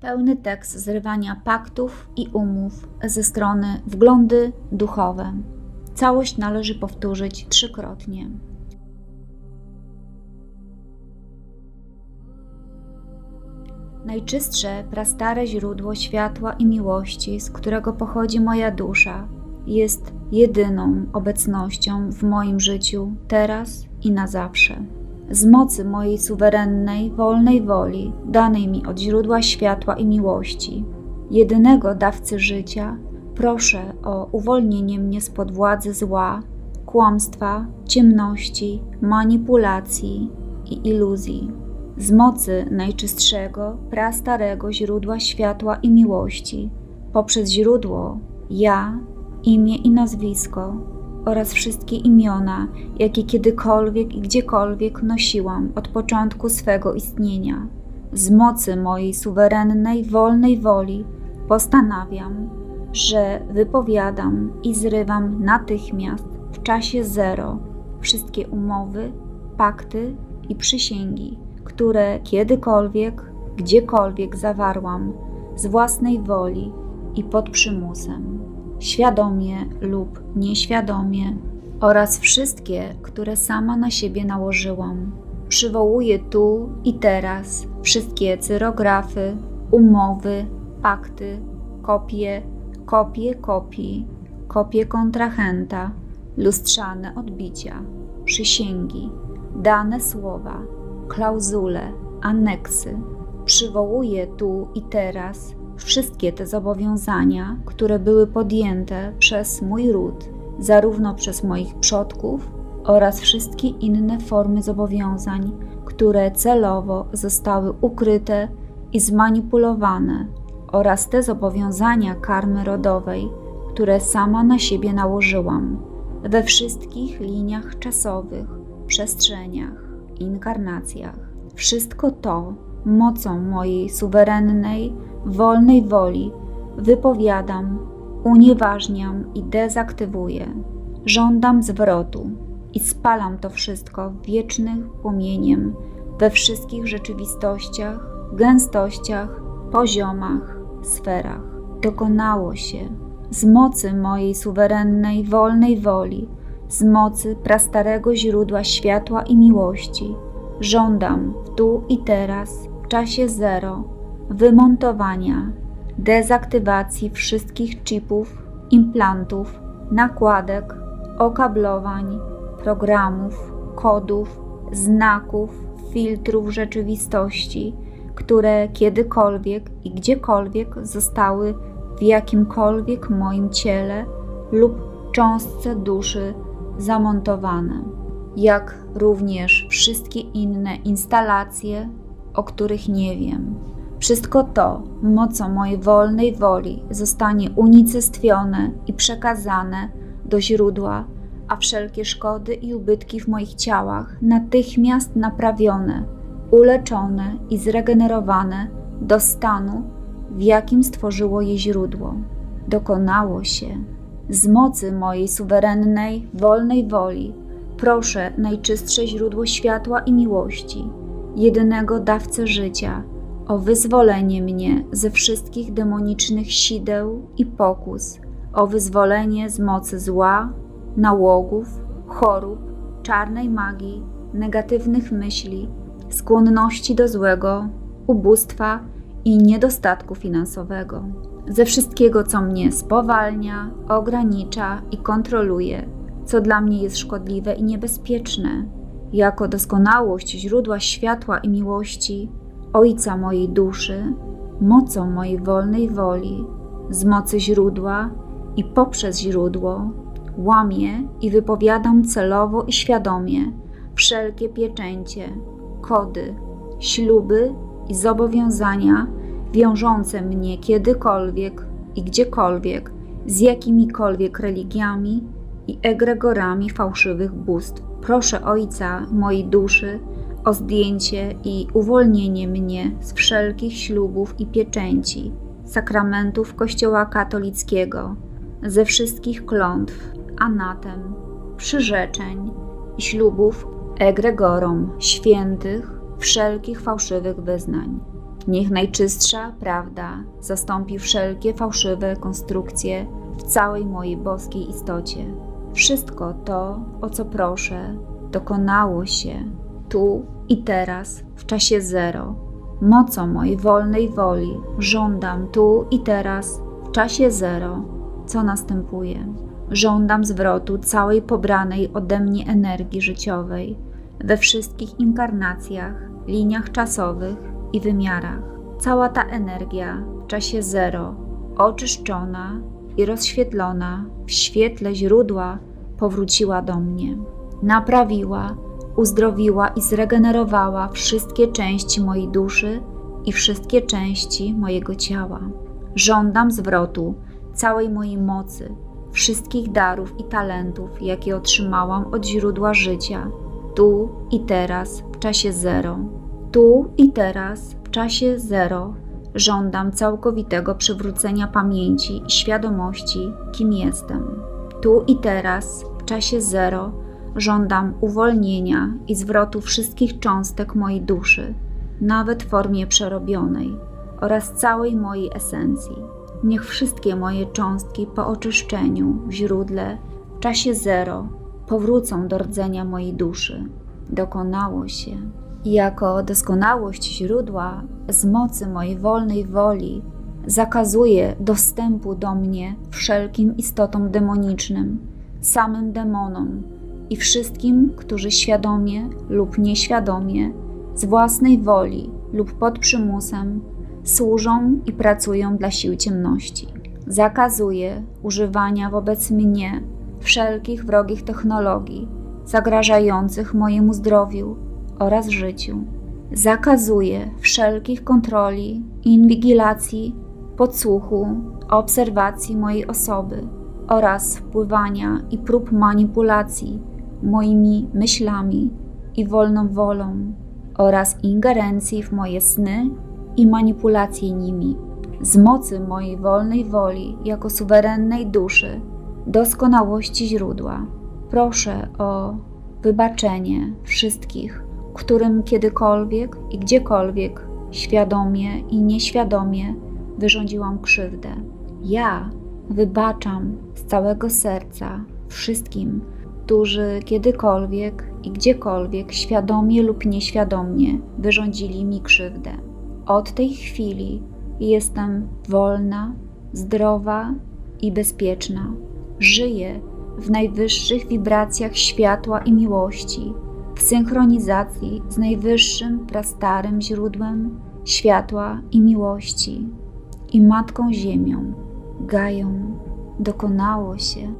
Pełny tekst zrywania paktów i umów ze strony wglądy duchowe. Całość należy powtórzyć trzykrotnie. Najczystsze, prastare źródło światła i miłości, z którego pochodzi moja dusza, jest jedyną obecnością w moim życiu teraz i na zawsze. Z mocy mojej suwerennej, wolnej woli, danej mi od źródła światła i miłości, jedynego dawcy życia, proszę o uwolnienie mnie spod władzy zła, kłamstwa, ciemności, manipulacji i iluzji. Z mocy najczystszego, prastarego źródła światła i miłości, poprzez źródło ja, imię i nazwisko oraz wszystkie imiona, jakie kiedykolwiek i gdziekolwiek nosiłam od początku swego istnienia. Z mocy mojej suwerennej, wolnej woli postanawiam, że wypowiadam i zrywam natychmiast w czasie zero wszystkie umowy, pakty i przysięgi które kiedykolwiek, gdziekolwiek zawarłam z własnej woli i pod przymusem, świadomie lub nieświadomie, oraz wszystkie, które sama na siebie nałożyłam. Przywołuję tu i teraz wszystkie cyrografy, umowy, pakty, kopie, kopie kopii, kopie kontrahenta, lustrzane odbicia, przysięgi, dane słowa klauzule, aneksy. Przywołuję tu i teraz wszystkie te zobowiązania, które były podjęte przez mój ród, zarówno przez moich przodków oraz wszystkie inne formy zobowiązań, które celowo zostały ukryte i zmanipulowane, oraz te zobowiązania karmy rodowej, które sama na siebie nałożyłam we wszystkich liniach czasowych, przestrzeniach inkarnacjach. Wszystko to mocą mojej suwerennej, wolnej woli wypowiadam, unieważniam i dezaktywuję. Żądam zwrotu i spalam to wszystko wiecznym płomieniem we wszystkich rzeczywistościach, gęstościach, poziomach, sferach. Dokonało się z mocy mojej suwerennej, wolnej woli z mocy prastarego źródła światła i miłości. Żądam tu i teraz, w czasie zero, wymontowania, dezaktywacji wszystkich chipów, implantów, nakładek, okablowań, programów, kodów, znaków, filtrów rzeczywistości, które kiedykolwiek i gdziekolwiek zostały w jakimkolwiek moim ciele lub cząstce duszy zamontowane, jak również wszystkie inne instalacje, o których nie wiem. Wszystko to mocą mojej wolnej woli zostanie unicestwione i przekazane do źródła, a wszelkie szkody i ubytki w moich ciałach natychmiast naprawione, uleczone i zregenerowane do stanu, w jakim stworzyło je źródło. Dokonało się z mocy mojej suwerennej, wolnej woli, proszę najczystsze źródło światła i miłości, jedynego dawcę życia, o wyzwolenie mnie ze wszystkich demonicznych sideł i pokus, o wyzwolenie z mocy zła, nałogów, chorób, czarnej magii, negatywnych myśli, skłonności do złego, ubóstwa i niedostatku finansowego. Ze wszystkiego, co mnie spowalnia, ogranicza i kontroluje, co dla mnie jest szkodliwe i niebezpieczne, jako doskonałość źródła światła i miłości, Ojca mojej duszy, mocą mojej wolnej woli, z mocy źródła i poprzez źródło, łamię i wypowiadam celowo i świadomie wszelkie pieczęcie, kody, śluby i zobowiązania, wiążące mnie kiedykolwiek i gdziekolwiek z jakimikolwiek religiami i egregorami fałszywych bóstw. Proszę Ojca mojej duszy o zdjęcie i uwolnienie mnie z wszelkich ślubów i pieczęci, sakramentów Kościoła katolickiego, ze wszystkich klątw, anatem, przyrzeczeń i ślubów egregorom świętych wszelkich fałszywych wyznań Niech najczystsza prawda zastąpi wszelkie fałszywe konstrukcje w całej mojej boskiej istocie. Wszystko to, o co proszę, dokonało się tu i teraz, w czasie zero. Mocą mojej wolnej woli żądam tu i teraz, w czasie zero, co następuje. Żądam zwrotu całej pobranej ode mnie energii życiowej we wszystkich inkarnacjach, liniach czasowych i wymiarach. Cała ta energia w czasie zero, oczyszczona i rozświetlona w świetle źródła, powróciła do mnie. Naprawiła, uzdrowiła i zregenerowała wszystkie części mojej duszy i wszystkie części mojego ciała. Żądam zwrotu całej mojej mocy, wszystkich darów i talentów, jakie otrzymałam od źródła życia, tu i teraz, w czasie zero. Tu i teraz, w czasie zero, żądam całkowitego przywrócenia pamięci i świadomości, kim jestem. Tu i teraz, w czasie zero, żądam uwolnienia i zwrotu wszystkich cząstek mojej duszy, nawet w formie przerobionej, oraz całej mojej esencji. Niech wszystkie moje cząstki po oczyszczeniu w źródle, w czasie zero, powrócą do rdzenia mojej duszy. Dokonało się. Jako doskonałość źródła, z mocy mojej wolnej woli, zakazuję dostępu do mnie wszelkim istotom demonicznym, samym demonom i wszystkim, którzy świadomie lub nieświadomie, z własnej woli lub pod przymusem, służą i pracują dla sił ciemności. Zakazuję używania wobec mnie wszelkich wrogich technologii zagrażających mojemu zdrowiu oraz życiu. Zakazuję wszelkich kontroli, inwigilacji, podsłuchu, obserwacji mojej osoby oraz wpływania i prób manipulacji moimi myślami i wolną wolą oraz ingerencji w moje sny i manipulacji nimi. Z mocy mojej wolnej woli jako suwerennej duszy, doskonałości źródła, proszę o wybaczenie wszystkich, którym kiedykolwiek i gdziekolwiek świadomie i nieświadomie wyrządziłam krzywdę. Ja wybaczam z całego serca wszystkim, którzy kiedykolwiek i gdziekolwiek świadomie lub nieświadomie wyrządzili mi krzywdę. Od tej chwili jestem wolna, zdrowa i bezpieczna. Żyję w najwyższych wibracjach światła i miłości, w synchronizacji z najwyższym, prastarym źródłem światła i miłości i Matką Ziemią, Gają. Dokonało się.